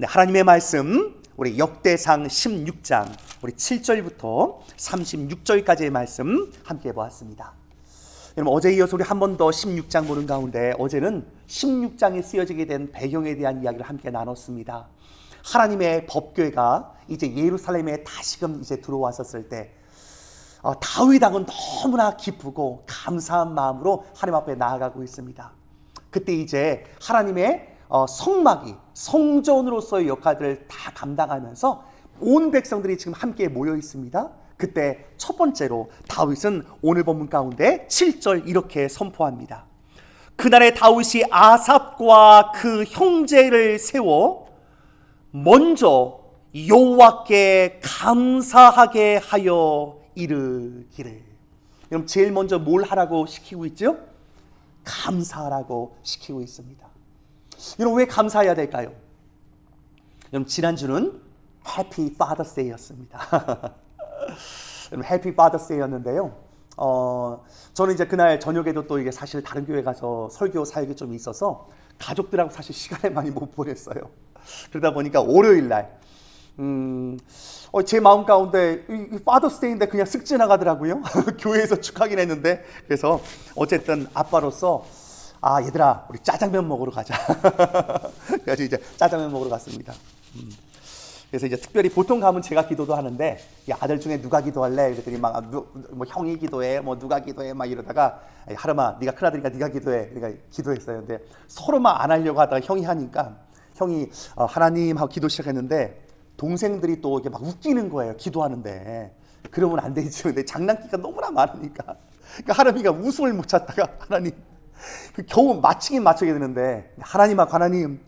네, 하나님의 말씀 우리 역대상 16장 우리 7절부터 36절까지의 말씀 함께 보았습니다. 여러분 어제 이어서 우리 한 번 더 16장 보는 가운데 어제는 16장에 쓰여지게 된 배경에 대한 이야기를 함께 나눴습니다. 하나님의 법궤가 이제 예루살렘에 다시금 이제 들어왔었을 때 어, 다윗 왕은 너무나 기쁘고 감사한 마음으로 하나님 앞에 나아가고 있습니다. 그때 이제 하나님의 어, 성막이 성전으로서의 역할들을 다 감당하면서 온 백성들이 지금 함께 모여 있습니다. 그때 첫 번째로 다윗은 오늘 본문 가운데 7절 이렇게 선포합니다. 그날에 다윗이 아삽과 그 형제를 세워 먼저 여호와께 감사하게 하여 이르기를. 여러분 제일 먼저 뭘 하라고 시키고 있죠? 감사하라고 시키고 있습니다. 여러분 왜 감사해야 될까요? 여러분 지난주는 해피 파더스 데이였습니다. 여러분 해피 파더스 데이였는데요. 어, 저는 이제 그날 저녁에도 또 이게 사실 다른 교회 가서 설교 사역이 좀 있어서 가족들하고 사실 시간을 많이 못 보냈어요. 그러다 보니까 월요일 날 음, 어, 제 마음 가운데 파더스데이인데 그냥 쓱 지나가더라고요. 교회에서 축하긴 했는데 그래서 어쨌든 아빠로서 아 얘들아 우리 짜장면 먹으러 가자. 그래서 이제 짜장면 먹으러 갔습니다. 음. 그래서 이제 특별히 보통 가면 제가 기도도 하는데 이 아들 중에 누가 기도할래? 그랬더니 막뭐 형이 기도해, 뭐 누가 기도해, 막 이러다가 야, 하름아 네가 큰아들이니까 네가 기도해. 그러니까 기도했어요. 근데 서로만 안 하려고 하다가 형이 하니까 형이 어, 하나님 하고 기도 시작했는데 동생들이 또 이렇게 막 웃기는 거예요. 기도하는데 그러면 안 되지. 근데 장난기가 너무나 많으니까 그러니까 하나님이가 웃음을 못 찾다가 하나님 그 겨우 맞히긴 맞추게 되는데 하나님하고 하나님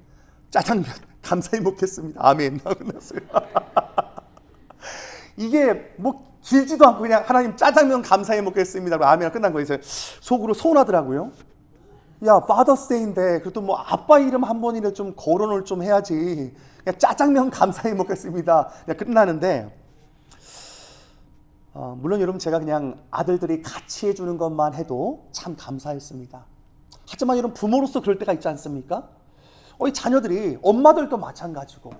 짜장면 감사히 먹겠습니다. 아멘. 끝났어요. 이게 뭐 길지도 않고 그냥 하나님 짜장면 감사히 먹겠습니다. 아멘. 끝난 거예요. 속으로 서운하더라고요. 야, 파더스데이인데 그래도 뭐 아빠 이름 한 번이라도 좀 거론을 좀 해야지. 그냥 짜장면 감사히 먹겠습니다. 그냥 끝나는데 어, 물론 여러분 제가 그냥 아들들이 같이 해주는 것만 해도 참 감사했습니다. 하지만 여러분 부모로서 그럴 때가 있지 않습니까? 어, 이 자녀들이 엄마들도 마찬가지고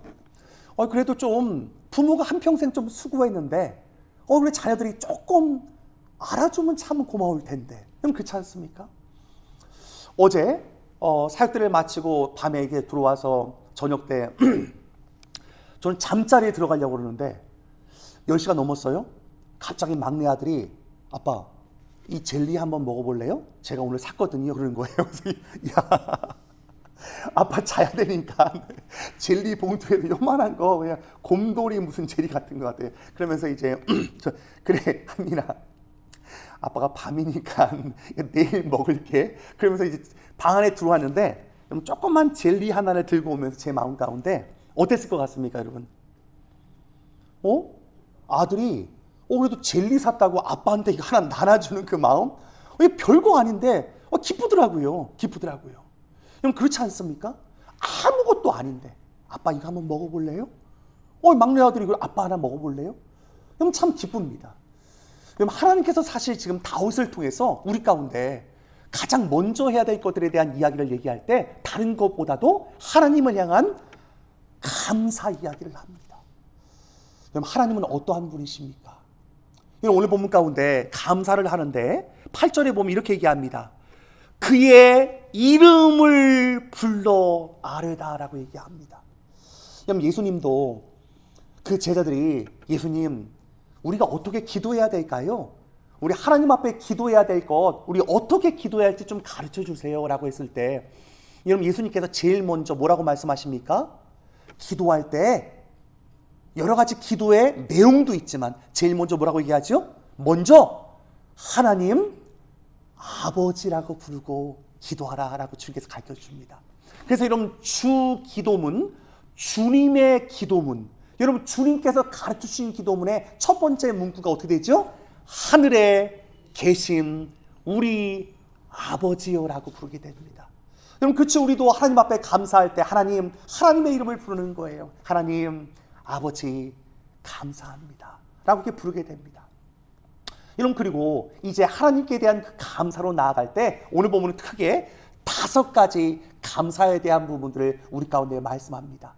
어, 그래도 좀 부모가 한평생 좀 수고했는데 어, 우리 자녀들이 조금 알아주면 참 고마울 텐데 그럼 그렇지 않습니까? 어제 어, 사역들을 마치고 밤에 이게 들어와서 저녁 때 저는 잠자리에 들어가려고 그러는데 10시가 넘었어요. 갑자기 막내 아들이 아빠 이 젤리 한번 먹어볼래요? 제가 오늘 샀거든요. 그러는 거예요. 야 아빠 자야 되니까 젤리 봉투에 요만한 거 그냥 곰돌이 무슨 젤리 같은 거 같아. 그러면서 이제 저, 그래 한민아 아빠가 밤이니까 내일 먹을게. 그러면서 이제 방 안에 들어왔는데 조그만 젤리 하나를 들고 오면서 제 마음 가운데 어땠을 것 같습니까, 여러분? 어? 아들이 어 그래도 젤리 샀다고 아빠한테 하나 나눠주는 그 마음? 어, 별거 아닌데 어, 기쁘더라고요. 기쁘더라고요. 여러분 그렇지 않습니까? 아무것도 아닌데 아빠 이거 한번 먹어볼래요? 어 막내 아들이 이거 아빠 하나 먹어볼래요? 여러분 참 기쁩니다. 여러분 하나님께서 사실 지금 다윗을 통해서 우리 가운데 가장 먼저 해야 될 것들에 대한 이야기를 얘기할 때 다른 것보다도 하나님을 향한 감사 이야기를 합니다. 여러분 하나님은 어떠한 분이십니까? 오늘 본문 가운데 감사를 하는데 8절에 보면 이렇게 얘기합니다. 그의 이름을 불러 아뢰다라고 얘기합니다. 예수님도 그 제자들이 예수님 우리가 어떻게 기도해야 될까요? 우리 하나님 앞에 기도해야 될 것, 우리 어떻게 기도해야 할지 좀 가르쳐 주세요 라고 했을 때 여러분 예수님께서 제일 먼저 뭐라고 말씀하십니까? 기도할 때 여러 가지 기도의 내용도 있지만 제일 먼저 뭐라고 얘기하죠? 먼저 하나님 아버지라고 부르고 기도하라라고 주님께서 가르쳐 줍니다. 그래서 여러분 주 기도문, 주님의 기도문. 여러분 주님께서 가르쳐 주신 기도문의 첫 번째 문구가 어떻게 되죠? 하늘에 계신 우리 아버지요라고 부르게 됩니다. 여러분 그렇죠 우리도 하나님 앞에 감사할 때 하나님 하나님의 이름을 부르는 거예요. 하나님 아버지 감사합니다. 라고 이렇게 부르게 됩니다. 여러분 그리고 이제 하나님께 대한 그 감사로 나아갈 때 오늘 보면 크게 다섯 가지 감사에 대한 부분들을 우리 가운데 말씀합니다.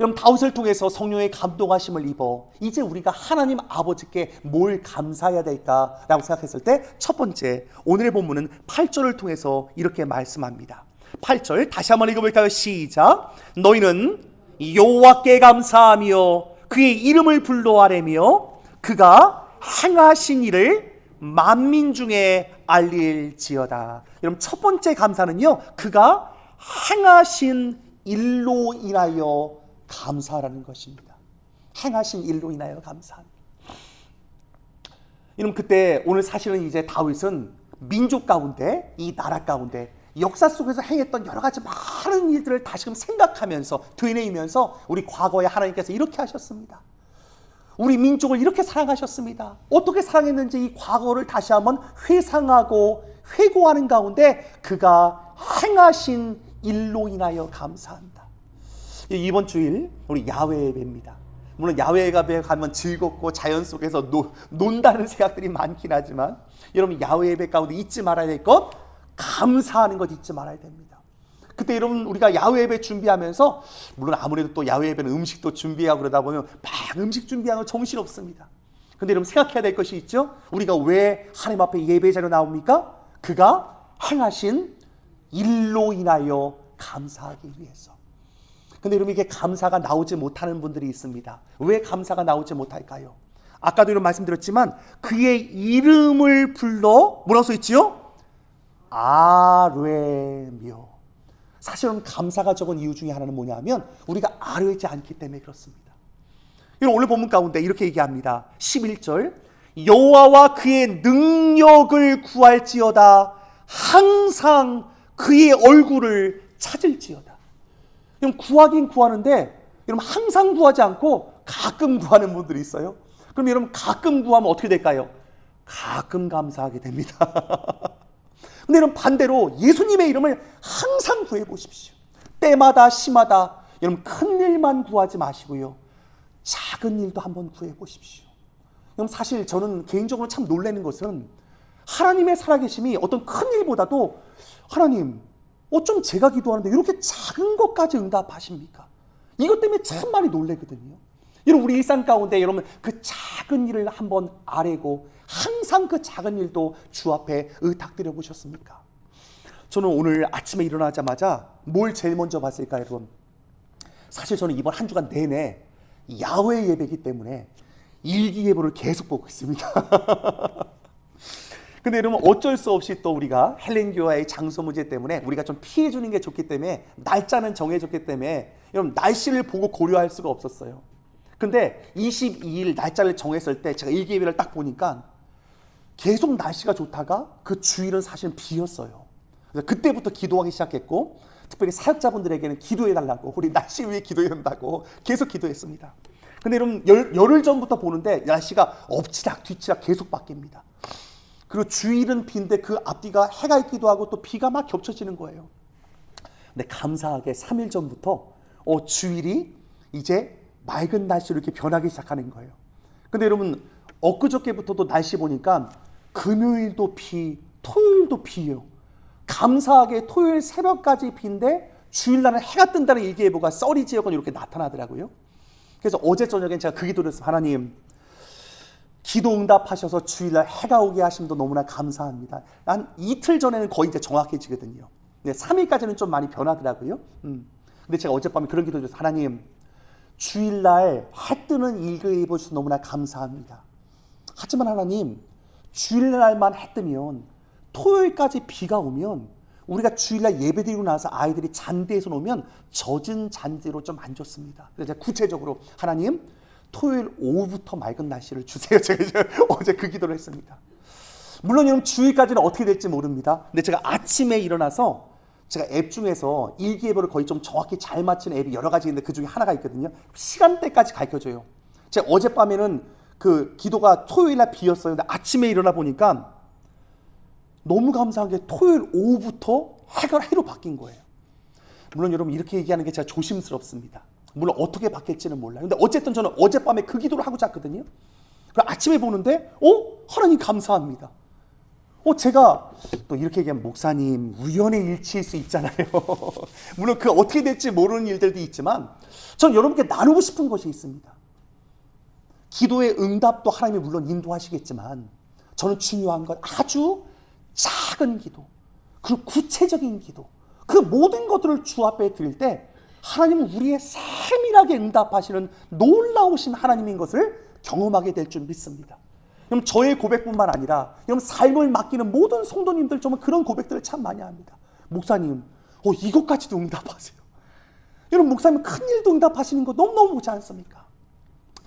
여러분 다윗을 통해서 성령의 감동하심을 입어 이제 우리가 하나님 아버지께 뭘 감사해야 될까라고 생각했을 때 첫 번째 오늘의 본문은 8절을 통해서 이렇게 말씀합니다. 8절 다시 한번 읽어볼까요? 시작. 너희는 여호와께 감사하며 그의 이름을 불러아뢰며 그가 행하신 일을 만민 중에 알릴지어다. 여러분 첫 번째 감사는요. 그가 행하신 일로 인하여 감사라는 것입니다. 행하신 일로 인하여 감사합니다. 여러분 그때 오늘 사실은 이제 다윗은 민족 가운데 이 나라 가운데 역사 속에서 행했던 여러 가지 많은 일들을 다시금 생각하면서 되뇌이면서 우리 과거에 하나님께서 이렇게 하셨습니다. 우리 민족을 이렇게 사랑하셨습니다. 어떻게 사랑했는지 이 과거를 다시 한번 회상하고 회고하는 가운데 그가 행하신 일로 인하여 감사한다. 이번 주일 우리 야외 예배입니다. 물론 야외 예배 가면 즐겁고 자연 속에서 노, 논다는 생각들이 많긴 하지만 여러분 야외 예배 가운데 잊지 말아야 될 것 감사하는 것 잊지 말아야 됩니다. 그때 여러분 우리가 야외 예배 준비하면서 물론 아무래도 또 야외 예배는 음식도 준비하고 그러다 보면 막 음식 준비하면 정신 없습니다. 근데 여러분 생각해야 될 것이 있죠. 우리가 왜 하나님 앞에 예배 자료 나옵니까? 그가 행하신 일로 인하여 감사하기 위해서. 근데 여러분 이게 감사가 나오지 못하는 분들이 있습니다. 왜 감사가 나오지 못할까요? 아까도 이런 말씀드렸지만 그의 이름을 불러 뭐라고 써 있지요? 아뢰며. 사실은 감사가 적은 이유 중에 하나는 뭐냐면 우리가 아뢰지 않기 때문에 그렇습니다. 여러분 오늘 본문 가운데 이렇게 얘기합니다. 11절 여호와와 그의 능력을 구할지어다 항상 그의 얼굴을 찾을지어다. 여러분 구하긴 구하는데 여러분 항상 구하지 않고 가끔 구하는 분들이 있어요. 그럼 여러분 가끔 구하면 어떻게 될까요? 가끔 감사하게 됩니다. 근데 여러분 반대로 예수님의 이름을 항상 구해 보십시오. 때마다 시마다 여러분 큰 일만 구하지 마시고요. 작은 일도 한번 구해 보십시오. 여러분 사실 저는 개인적으로 참 놀라는 것은 하나님의 살아계심이 어떤 큰 일보다도 하나님 어쩜 제가 기도하는데 이렇게 작은 것까지 응답하십니까? 이것 때문에 참 많이 놀래거든요. 여러분 우리 일상 가운데 여러분 그 작은 일을 한번 아뢰고 항상 그 작은 일도 주 앞에 의탁드려 보셨습니까? 저는 오늘 아침에 일어나자마자 뭘 제일 먼저 봤을까요, 여러분? 사실 저는 이번 한 주간 내내 야외 예배이기 때문에 일기예보를 계속 보고 있습니다. 근데 여러분 어쩔 수 없이 또 우리가 헬렌 교회의 장소 문제 때문에 우리가 좀 피해 주는 게 좋기 때문에 날짜는 정해졌기 때문에 여러분 날씨를 보고 고려할 수가 없었어요. 근데 22일 날짜를 정했을 때 제가 일기예배를 딱 보니까 계속 날씨가 좋다가 그 주일은 사실 비었어요. 그래서 그때부터 기도하기 시작했고 특별히 사역자분들에게는 기도해 달라고 우리 날씨 위해 기도해야 한다고 계속 기도했습니다. 근데 여러분 열, 열흘 전부터 보는데 날씨가 엎치락 뒤치락 계속 바뀝니다. 그리고 주일은 비인데 그 앞뒤가 해가 있기도 하고 또 비가 막 겹쳐지는 거예요. 근데 감사하게 3일 전부터 어, 주일이 이제 맑은 날씨로 이렇게 변하기 시작하는 거예요. 근데 여러분 엊그저께부터도 날씨 보니까 금요일도 비, 토요일도 비예요. 감사하게 토요일 새벽까지 비인데 주일날은 해가 뜬다는 일기예보가 썰이 지역은 이렇게 나타나더라고요. 그래서 어제 저녁엔 제가 그 기도를 했어요. 하나님, 기도 응답하셔서 주일날 해가 오게 하심도 너무나 감사합니다. 난 이틀 전에는 거의 이제 정확해지거든요. 네, 3일까지는 좀 많이 변하더라고요. 음. 근데 제가 어젯밤에 그런 기도 드렸어요. 하나님, 주일날 해 뜨는 일기예보 주셔서 너무나 감사합니다. 하지만 하나님, 주일날만 해 뜨면 토요일까지 비가 오면 우리가 주일날 예배드리고 나서 아이들이 잔디에서 놓으면 젖은 잔디로 좀 안 좋습니다. 그래서 구체적으로 하나님 토요일 오후부터 맑은 날씨를 주세요. 제가 이제 어제 그 기도를 했습니다. 물론 여러분 주일까지는 어떻게 될지 모릅니다. 근데 제가 아침에 일어나서 제가 앱 중에서 일기예보를 거의 좀 정확히 잘 맞추는 앱이 여러 가지 있는데 그 중에 하나가 있거든요. 시간대까지 가르쳐줘요. 제가 어젯밤에는 그 기도가 토요일 날 비었어요. 근데 아침에 일어나 보니까 너무 감사한 게 토요일 오후부터 해가 해로 바뀐 거예요. 물론 여러분 이렇게 얘기하는 게 제가 조심스럽습니다. 물론 어떻게 바뀔지는 몰라요. 근데 어쨌든 저는 어젯밤에 그 기도를 하고 잤거든요. 그 아침에 보는데, 어? 하나님 감사합니다. 어, 제가 또 이렇게 얘기하면 목사님 우연의 일치일 수 있잖아요. 물론 그 어떻게 될지 모르는 일들도 있지만 저는 여러분께 나누고 싶은 것이 있습니다. 기도의 응답도 하나님이 물론 인도하시겠지만 저는 중요한 건 아주 작은 기도, 그 구체적인 기도, 그 모든 것들을 주 앞에 드릴 때 하나님은 우리의 세밀하게 응답하시는 놀라우신 하나님인 것을 경험하게 될 줄 믿습니다. 그럼 저의 고백뿐만 아니라 여러분 삶을 맡기는 모든 성도님들 정말 그런 고백들을 참 많이 합니다. 목사님, 어, 이것까지도 응답하세요. 여러분 목사님 큰 일도 응답하시는 거 너무너무 보지 않습니까?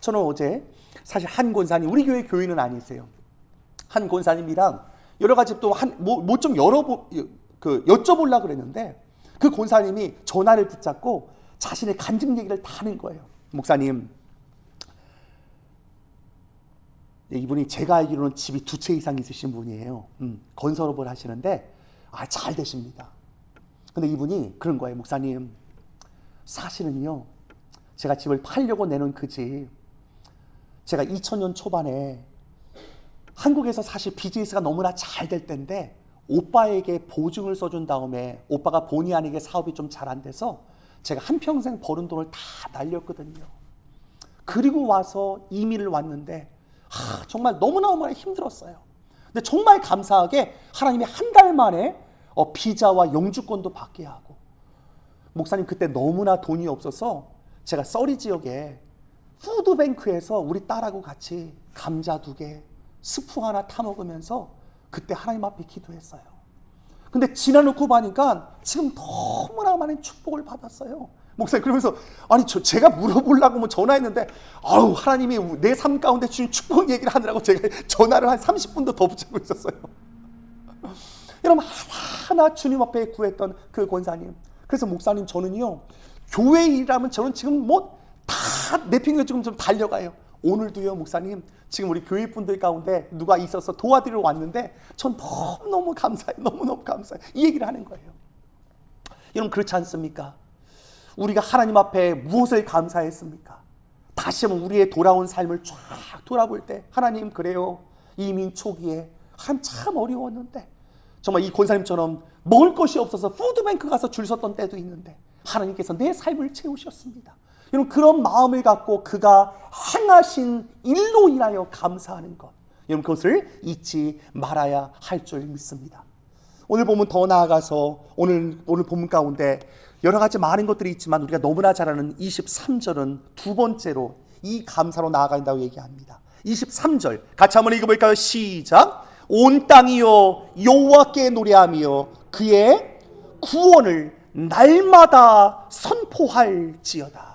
저는 어제 사실 한 권사님 우리 교회 교인은 아니세요. 한 권사님이랑 여러 가지 또 한뭐좀 열어보 그 여쭤보려 그랬는데 그 권사님이 전화를 붙잡고 자신의 간증 얘기를 다 하는 거예요. 목사님, 네, 이분이 제가 알기로는 집이 두 채 이상 있으신 분이에요. 음, 건설업을 하시는데 아, 잘 되십니다. 근데 이분이 그런 거예요. 목사님, 사실은요. 제가 집을 팔려고 내놓은 그 집, 제가 2000년 초반에 한국에서 사실 비즈니스가 너무나 잘 될 때인데 오빠에게 보증을 써준 다음에 오빠가 본의 아니게 사업이 좀 잘 안 돼서 제가 한평생 버는 돈을 다 날렸거든요. 그리고 와서 이민을 왔는데 하, 정말 너무너무 힘들었어요. 근데 정말 감사하게 하나님이 한 달 만에 어, 비자와 영주권도 받게 하고 목사님 그때 너무나 돈이 없어서 제가 써리 지역에 푸드뱅크에서 우리 딸하고 같이 감자 두 개, 스프 하나 타 먹으면서 그때 하나님 앞에 기도했어요. 근데 지나놓고 보니까 지금 너무나 많은 축복을 받았어요. 목사님 그러면서 아니 저 제가 물어보려고 뭐 전화했는데 아우 하나님이 내 삶 가운데 주신 축복 얘기를 하느라고 제가 전화를 한 30분도 더 붙잡고 있었어요. 여러분 하나하나 주님 앞에 구했던 그 권사님. 그래서 목사님 저는요 교회 일하면 저는 지금 뭐 다 내핑에 지금 좀 달려가요. 오늘도요 목사님 지금 우리 교회 분들 가운데 누가 있어서 도와드리러 왔는데 전 너무너무 감사해요. 너무너무 감사해요. 이 얘기를 하는 거예요. 여러분 그렇지 않습니까? 우리가 하나님 앞에 무엇을 감사했습니까? 다시 한번 우리의 돌아온 삶을 쫙 돌아볼 때 하나님 그래요. 이민 초기에 한참 어려웠는데 정말 이 권사님처럼 먹을 것이 없어서 푸드뱅크 가서 줄 섰던 때도 있는데 하나님께서 내 삶을 채우셨습니다. 여러분 그런 마음을 갖고 그가 행하신 일로 인하여 감사하는 것. 여러분 그것을 잊지 말아야 할 줄 믿습니다. 오늘 보면 더 나아가서 오늘 오늘 본문 가운데 여러 가지 많은 것들이 있지만 우리가 너무나 잘 아는 23절은 두 번째로 이 감사로 나아간다고 얘기합니다. 23절 같이 한번 읽어볼까요? 시작. 온 땅이요 여호와께 노래하며 그의 구원을 날마다 선포할지어다.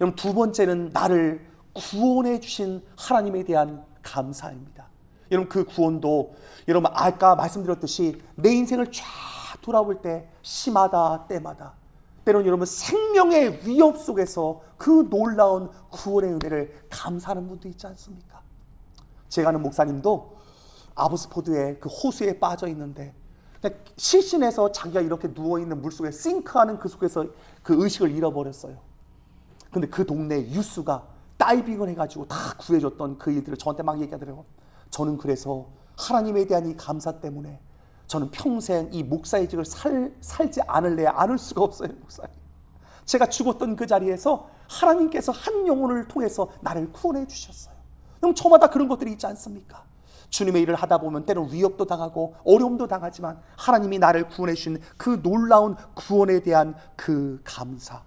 여러분 두 번째는 나를 구원해 주신 하나님에 대한 감사입니다. 여러분 그 구원도 여러분 아까 말씀드렸듯이 내 인생을 쫙 돌아볼 때 심하다 때마다 때로는 여러분 생명의 위협 속에서 그 놀라운 구원의 은혜를 감사하는 분도 있지 않습니까? 제가 아는 목사님도 아브스포드의 그 호수에 빠져 있는데 실신해서 자기가 이렇게 누워 있는 물 속에 싱크하는 그 속에서 그 의식을 잃어버렸어요. 근데 그 동네 유수가 다이빙을 해가지고 다 구해줬던 그 일들을 저한테 막 얘기하더라고요. 저는 그래서 하나님에 대한 이 감사 때문에 저는 평생 이 목사의 직을 살, 살지 않을래 않을 수가 없어요, 목사님. 제가 죽었던 그 자리에서 하나님께서 한 영혼을 통해서 나를 구원해 주셨어요. 그럼 저마다 그런 것들이 있지 않습니까? 주님의 일을 하다 보면 때는 위협도 당하고 어려움도 당하지만 하나님이 나를 구원해 주신 그 놀라운 구원에 대한 그 감사.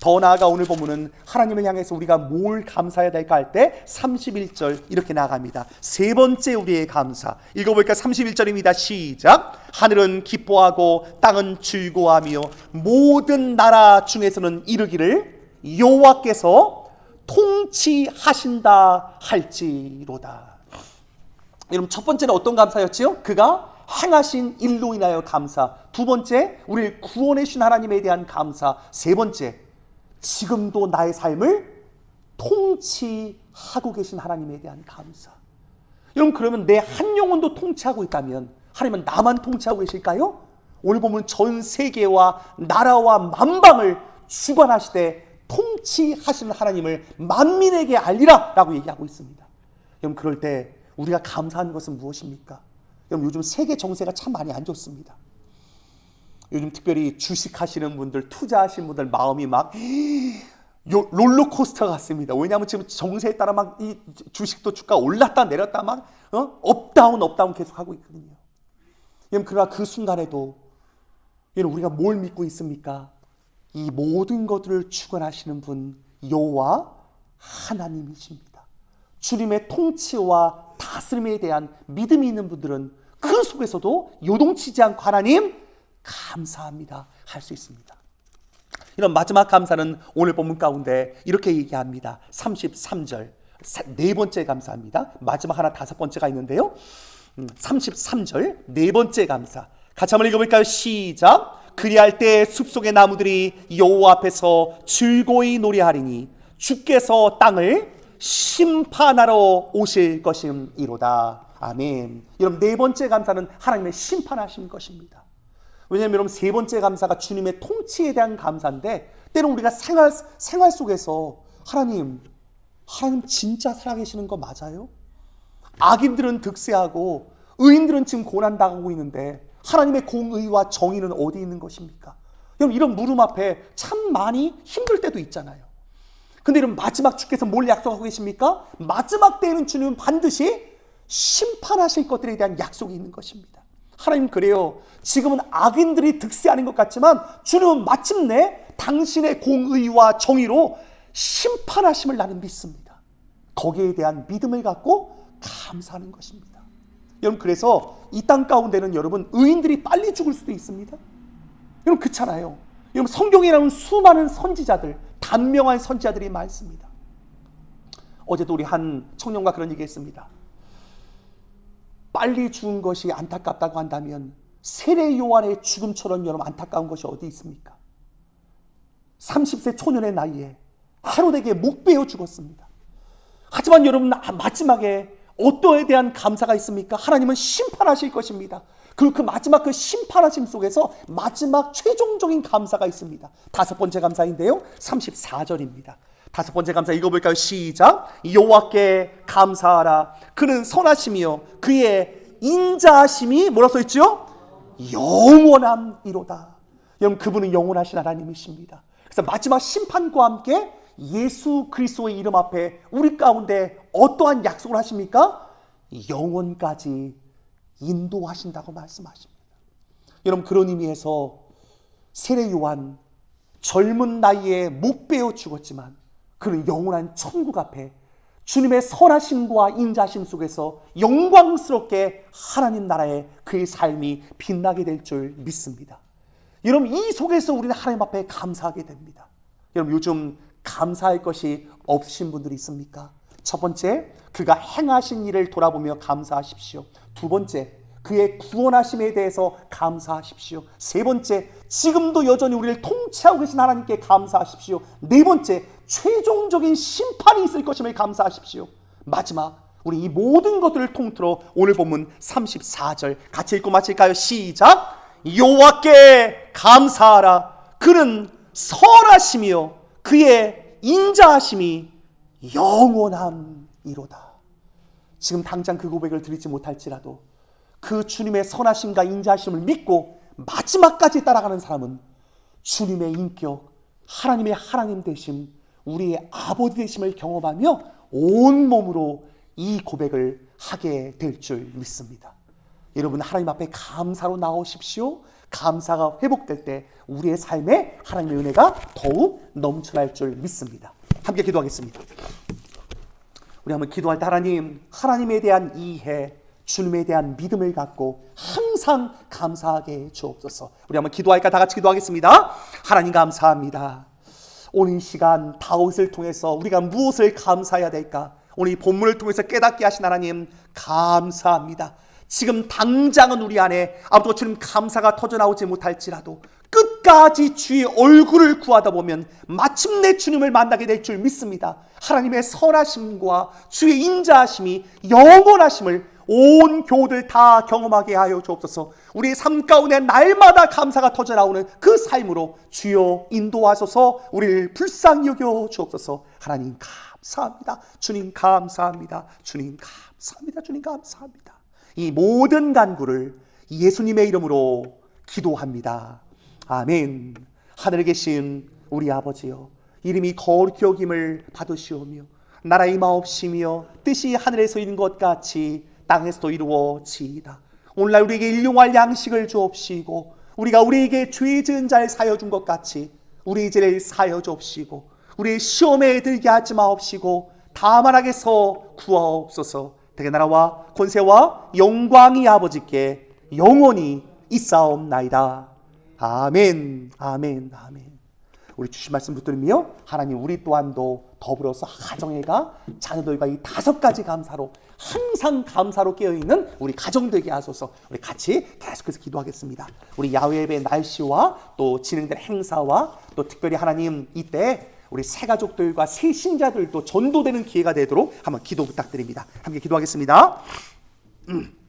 더 나아가 오늘 보면은 하나님을 향해서 우리가 뭘 감사해야 될까 할 때 31절 이렇게 나갑니다. 세 번째 우리의 감사. 읽어볼까 31절입니다. 시작. 하늘은 기뻐하고 땅은 즐거워하며 모든 나라 중에서는 이르기를 여호와께서 통치하신다 할지로다. 여러분 첫 번째는 어떤 감사였지요? 그가 행하신 일로 인하여 감사. 두 번째, 우리를 구원해 주신 하나님에 대한 감사. 세 번째, 지금도 나의 삶을 통치하고 계신 하나님에 대한 감사. 여러분 그러면 내 한 영혼도 통치하고 있다면 하나님은 나만 통치하고 계실까요? 오늘 보면 전 세계와 나라와 만방을 주관하시되 통치하시는 하나님을 만민에게 알리라라고 얘기하고 있습니다. 여러분 그럴 때 우리가 감사하는 것은 무엇입니까? 여러분 요즘 세계 정세가 참 많이 안 좋습니다. 요즘 특별히 주식하시는 분들, 투자하시는 분들 마음이 막 요- 롤러코스터 같습니다. 왜냐하면 지금 정세에 따라 막 이 주식도 주가 올랐다 내렸다 막 어? 업다운 업다운 계속 하고 있거든요. 그러나 그 순간에도 우리가 뭘 믿고 있습니까? 이 모든 것들을 주관하시는 분 여호와 하나님이십니다. 주님의 통치와 다스림에 대한 믿음이 있는 분들은 그 속에서도 요동치지 않고 하나님 감사합니다 할 수 있습니다. 이런 마지막 감사는 오늘 본문 가운데 이렇게 얘기합니다. 33절 사- 네 번째 감사합니다. 마지막 하나 다섯 번째가 있는데요. 음, 33절 네 번째 감사. 같이 한번 읽어볼까요? 시작. 그리할 때 숲속의 나무들이 여호와 앞에서 즐거이 노래하리니 주께서 땅을 심판하러 오실 것임이로다. 아멘. 여러분 네 번째 감사는 하나님의 심판하신 것입니다. 왜냐하면 여러분 세 번째 감사가 주님의 통치에 대한 감사인데 때로 우리가 생활 생활 속에서 하나님 하나님 진짜 살아계시는 거 맞아요? 악인들은 득세하고 의인들은 지금 고난 당하고 있는데 하나님의 공의와 정의는 어디 있는 것입니까? 여러분 이런 물음 앞에 참 많이 힘들 때도 있잖아요. 근데 이런 마지막 주께서 뭘 약속하고 계십니까? 마지막 때에는 주님은 반드시 심판하실 것들에 대한 약속이 있는 것입니다. 하나님 그래요. 지금은 악인들이 득세하는 것 같지만 주님은 마침내 당신의 공의와 정의로 심판하심을 나는 믿습니다. 거기에 대한 믿음을 갖고 감사하는 것입니다. 여러분 그래서 이 땅 가운데는 여러분 의인들이 빨리 죽을 수도 있습니다. 여러분 그렇잖아요. 여러분 성경에 나오는 수많은 선지자들, 단명한 선지자들이 많습니다. 어제도 우리 한 청년과 그런 얘기했습니다. 빨리 죽은 것이 안타깝다고 한다면 세례 요한의 죽음처럼 여러분 안타까운 것이 어디 있습니까? 30세 초년의 나이에 하루되게 목 베어 죽었습니다. 하지만 여러분 아, 마지막에 어떠에 대한 감사가 있습니까? 하나님은 심판하실 것입니다. 그리고 그 마지막 그 심판하심 속에서 마지막 최종적인 감사가 있습니다. 다섯 번째 감사인데요. 34절입니다. 다섯 번째 감사 읽어볼까요? 시작. 여호와께 감사하라. 그는 선하심이요 그의 인자하심이 뭐라 써 있죠? 영원함이로다. 여러분 그분은 영원하신 하나님이십니다. 그래서 마지막 심판과 함께 예수 그리스도의 이름 앞에 우리 가운데 어떠한 약속을 하십니까? 영원까지 인도하신다고 말씀하십니다. 여러분 그런 의미에서 세례 요한 젊은 나이에 못 베어 죽었지만 그는 영원한 천국 앞에 주님의 선하심과 인자심 속에서 영광스럽게 하나님 나라의 그의 삶이 빛나게 될 줄 믿습니다. 여러분 이 속에서 우리는 하나님 앞에 감사하게 됩니다. 여러분 요즘 감사할 것이 없으신 분들이 있습니까? 첫 번째, 그가 행하신 일을 돌아보며 감사하십시오. 두 번째, 그의 구원하심에 대해서 감사하십시오. 세 번째, 지금도 여전히 우리를 통치하고 계신 하나님께 감사하십시오. 네 번째, 최종적인 심판이 있을 것임을 감사하십시오. 마지막, 우리 이 모든 것들을 통틀어 오늘 본문 34절 같이 읽고 마칠까요? 시작. 여호와께 감사하라. 그는 선하시며 그의 인자하심이 영원함이로다. 지금 당장 그 고백을 드리지 못할지라도 그 주님의 선하심과 인자하심을 믿고 마지막까지 따라가는 사람은 주님의 인격, 하나님의 하나님 되심, 우리의 아버지 되심을 경험하며 온 몸으로 이 고백을 하게 될 줄 믿습니다. 여러분 하나님 앞에 감사로 나오십시오. 감사가 회복될 때 우리의 삶에 하나님의 은혜가 더욱 넘쳐날 줄 믿습니다. 함께 기도하겠습니다. 우리 한번 기도할 때 하나님, 하나님에 대한 이해, 주님에 대한 믿음을 갖고 항상 감사하게 주옵소서. 우리 한번 기도할까? 다 같이 기도하겠습니다. 하나님 감사합니다. 오늘 이 시간 다윗을 통해서 우리가 무엇을 감사해야 될까? 오늘 이 본문을 통해서 깨닫게 하신 하나님 감사합니다. 지금 당장은 우리 안에 아무도 주님 감사가 터져 나오지 못할지라도 끝까지 주의 얼굴을 구하다 보면 마침내 주님을 만나게 될 줄 믿습니다. 하나님의 선하심과 주의 인자하심이 영원하심을 온 교우들 다 경험하게 하여 주옵소서. 우리의 삶 가운데 날마다 감사가 터져 나오는 그 삶으로 주여 인도하소서. 우리를 불쌍히 여겨 주옵소서. 하나님 감사합니다. 주님 감사합니다. 주님 감사합니다. 주님 감사합니다. 이 모든 간구를 예수님의 이름으로 기도합니다. 아멘. 하늘에 계신 우리 아버지여, 이름이 거룩히 여김을 받으시오며, 나라의 마옵시며, 뜻이 하늘에서 있는 것 같이 땅에서도 이루어지이다. 오늘날 우리에게 일용할 양식을 주옵시고, 우리가 우리에게 죄 지은 자를 사여 준 것 같이 우리 죄를 사여 주옵시고, 우리 시험에 들게 하지 마옵시고, 다만 악에서 구하옵소서. 대개 나라와 권세와 영광이 아버지께 영원히 있사옵나이다. 아멘, 아멘, 아멘. 우리 주신 말씀 붙들으며 하나님 우리 또한도 더불어서 가정애가 자녀들과 이 다섯 가지 감사로 항상 감사로 깨어 있는 우리 가정 되게 하소서. 우리 같이 계속해서 기도하겠습니다. 우리 야외 예배 날씨와 또 진행될 행사와 또 특별히 하나님 이때 우리 새 가족들과 새 신자들도 전도되는 기회가 되도록 한번 기도 부탁드립니다. 함께 기도하겠습니다. 음.